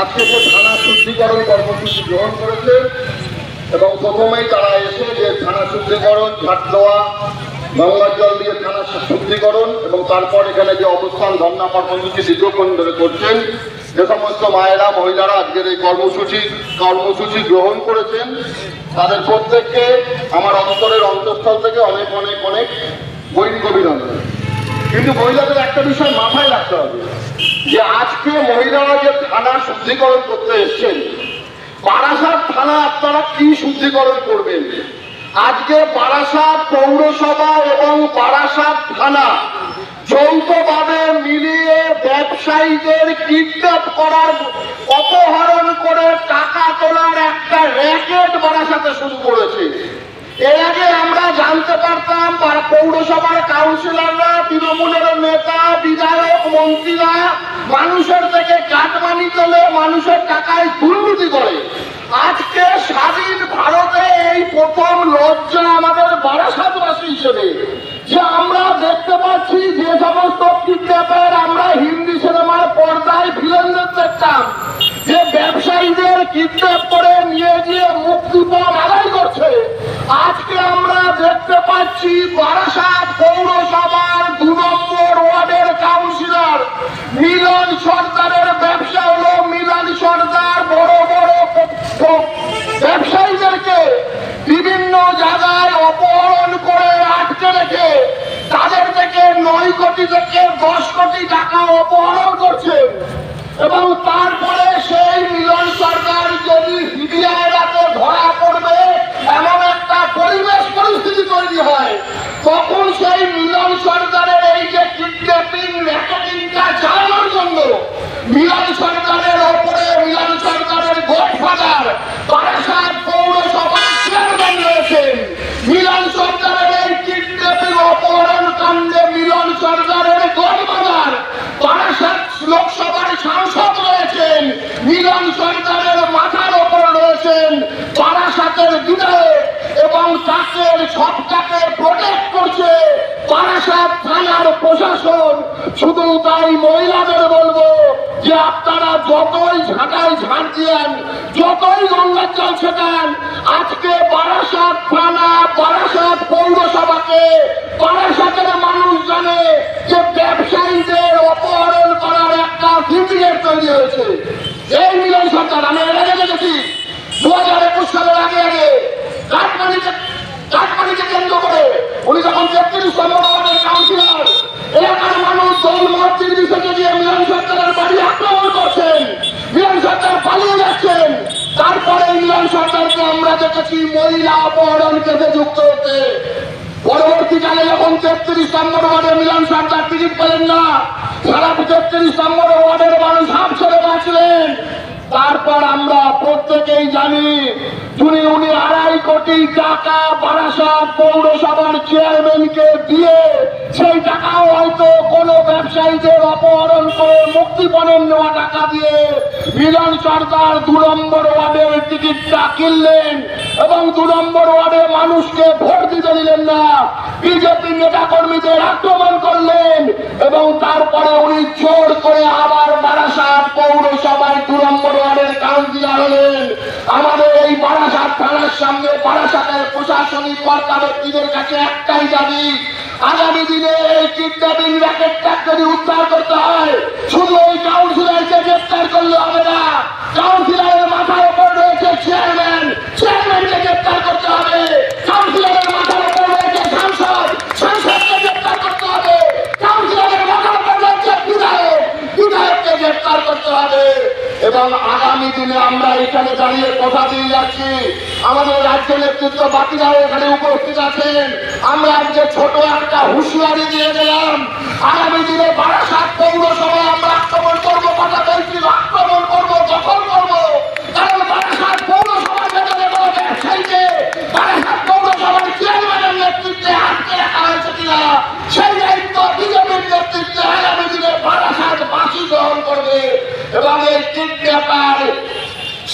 আজকে যে থানা শুদ্ধিকরণ কর্মসূচি গ্রহণ করেছে, এবং প্রথমেই তারা এসে যে থানা শুদ্ধিকরণ ঝাট দেওয়া গঙ্গার জল দিয়ে থানা শুদ্ধিকরণ, এবং তারপর এখানে যে অবস্থান, ধর্ণা কর্মসূচি দীর্ঘক্ষণ ধরে করছেন, যে সমস্ত মায়েরা, মহিলারা আজকের এই কর্মসূচি কর্মসূচি গ্রহণ করেছেন। তাদের প্রত্যেককে আমার অন্তরের অন্তঃস্থল থেকে অনেক অনেক অনেক বৈদিক অভিনন্দন। কিন্তু মহিলাদের একটা বিষয় মাথায় রাখতে হবে যে আজকে মহিলারা যে থানা শুদ্ধিকরণ করতে এসছেন, বারাসাত থানা আপনারা কি শুদ্ধিকরণ করবেন? আজকে বারাসাত পৌরসভা এবং বারাসাত থানা যৌথভাবে মিলিয়ে ব্যবসায়ীদের কিডন্যাপ করার, অপহরণ করে টাকা তোলার একটা র্যাকেট বারাসাতে শুরু করেছে। জানতে পারতাম পৌরসভার কাউন্সিলররা, তৃণমূলের নেতা, বিধায়ক, মন্ত্রীরা মানুষের থেকে কাটমানি তোলে, মানুষের টাকায় দুর্নীতি করে। আজকে স্বাধীন ভারতে এই প্রথম লজ্জা আমাদের বারাসাতবাসী হিসেবে, যে আমরা দেখতে পাচ্ছি যে সমস্ত কিডন্যাপের, আমরা হিন্দি সিনেমার পর্দায় ভিলেনদের দেখতাম, যে ব্যবসায়ীদের কিডন্যাপ করে নিয়ে গিয়ে আজকে আমরা দেখতে পাচ্ছি বারাসাত পৌরসভার দু নম্বর ওয়ার্ডের কাউন্সিলর। মিলন সর্দারের ব্যবসা হলো মিলন সর্দার বড় বড় ব্যবসায়ীদেরকে বিভিন্ন জায়গায় অপহরণ করে আটকে রেখে তাদের থেকে নয় কোটি থেকে দশ কোটি টাকা অপহরণ করছে। এবং তারপরে সেই মিলন সরকার যদি সিবিআই রাতে ধরা পড়বে এমন একটা পরিবেশ পরিস্থিতি তৈরি হয় তখন সেই মিলন সরকারের এই যে কিডন্যাপিং র্যাকেটিংটা চালানোর জন্য মিলন সরকারের ওপরে মিলন সরকারের গোডফাদার বারাসাত পৌরসভার চেয়ারম্যান রয়েছেন মিলন সরকারের এই কিডন্যাপিং অপহরণ কাণ্ডে মিলন সরকারের গডফাদার বারাসাত লোকসভার সাংসদ রয়েছেন মিলন সরকারের মাথার ওপর রয়েছেন বারাসাতের বিধায়ক এবং তাকে সবটাকে প্রোটেক্ট করছে বারাসাত থানার প্রশাসন শুধু তাই মহিলাদের বলব যে আপনারা যতই ঝাঁটাই ঝাঁট দিয়েন, যতই গঙ্গার জল ছেটান, আজকে বারাসাত থানা, বারাসাত পৌরসভাকে বারাসাতের মানুষ জানে যে ব্যবসায়ীদের অপহরণ করার একটা সিন্ডিকেট তৈরি হয়েছে। এই মিলন সরকার, আমি এর আগে দেখেছি দু হাজার একুশ সালের আগে আগে কাঠমানিকে কাঠমানিকে কেন্দ্র করে উনি যখন তেত্রিশ নম্বর ওয়ার্ডের কাউন্সিলর এলাকার মানুষ দল মত নির্বিশেষে গিয়ে মিলন সরকারের বাড়ি আক্রমণ করছেন মিলন সরকার পালিয়ে যাচ্ছেন তারপরে মিলন দেখেছি মহিলা অপহরণ কেসে যুক্ত হতে পরবর্তীকালে যখন তেত্রিশ নম্বর ওয়ার্ডে মিলন সরকার টিকিট পেলেন না, সারা তেত্রিশ নম্বর ওয়ার্ডের তারপর আমরা প্রত্যেকেই জানি উনি উনি আড়াই কোটি টাকা বারাসাত পৌরসভার চেয়ারম্যানকে দিয়ে সেই টাকাও হয়তো কোনো ব্যবসায়ীদের অপহরণ করে মুক্তিপণের নেওয়া টাকা দিয়ে মিলন সরকার দু নম্বর ওয়ার্ডের টিকিটটা কিনলেন এবং দু নম্বর ওয়ার্ডে মানুষকে ভোট দিতে দিলেন না। বিজেপি নেতা কর্মীদের আক্রমণ করলেন এবং তারপরে উনি জোর করে পৌরসভায় দু নম্বর ওয়ার্ডের কাউন্সিলর হলেন আমাদের এই বারাসাত থানার সামনে বারাসাতের প্রশাসনিক কর্তা ব্যক্তিদের কাছে একটাই দাবি, আগামী দিনে এই কিডন্যাপিং র্যাকেটটা যদি উদ্ধার করতে হয়, শুধু ওই কাউন্সিলরকে গ্রেপ্তার করলে হবে না, কাউন্সিলরের মাথার গ্রেপ্তার করতে হবে। এবং আগামী দিনে আমরা এখানে দাঁড়িয়ে কথা দিয়ে যাচ্ছি। আমাদের রাজ্য নেতৃত্ব বাকিরাও এখানে উপস্থিত আছেন। আমরা আজকে ছোট একটা হুঁশিয়ারি দিয়ে গেলাম। আগামী দিনে বারাসাত পৌরসভায় আমরা আক্রমণ করব, কথা বলছি আক্রমণ করব দখল করব কারণ বারাসাত পৌরসভা ভেতরে কোনো ব্যবসায়ীকে বারাসাত পৌরসভার চেয়ারম্যানের নেতৃত্বে আটকে রাখা হয়েছে কিনা সেই দায়িত্ব বিজেপির নেতৃত্বে আগামী দিনে বারাসাত বাসী গ্রহণ করবে এবং এই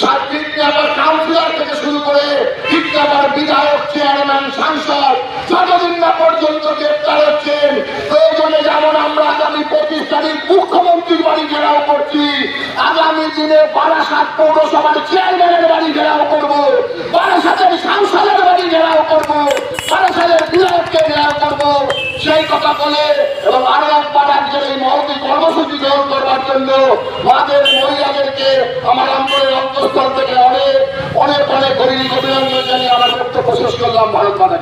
সাত কিডন্যাপার কাউন্সিলর থেকে শুরু করে কিডন্যাপার বিধায়ক, চেয়ারম্যান, সাংসদ যতদিন না পর্যন্ত গ্রেপ্তার হচ্ছেন, প্রয়োজনে যেমন আমরা আগামী পঁচিশ তারিখ বাড়ি ঘেরাও করছি, আগামী দিনে বারাসাত পৌরসভার চেয়ারম্যানের বাড়ি ঘেরাও করব, বারাসাতের সাংসদের বাড়ি ঘেরাও করব, বারাসাতের বিধায়ককে ঘেরাও করব। সেই কথা বলে এবং আরও একবার আজকের এই মহতি কর্মসূচি গ্রহণ করবার জন্য মাদের মহিলাদেরকে আমার অন্তরের অন্তঃস্থল থেকে অনেক অনেক অনেক গরিব অভিনন্দন জানিয়ে আমার বক্তব্য শেষ করলাম ভারত মাতা।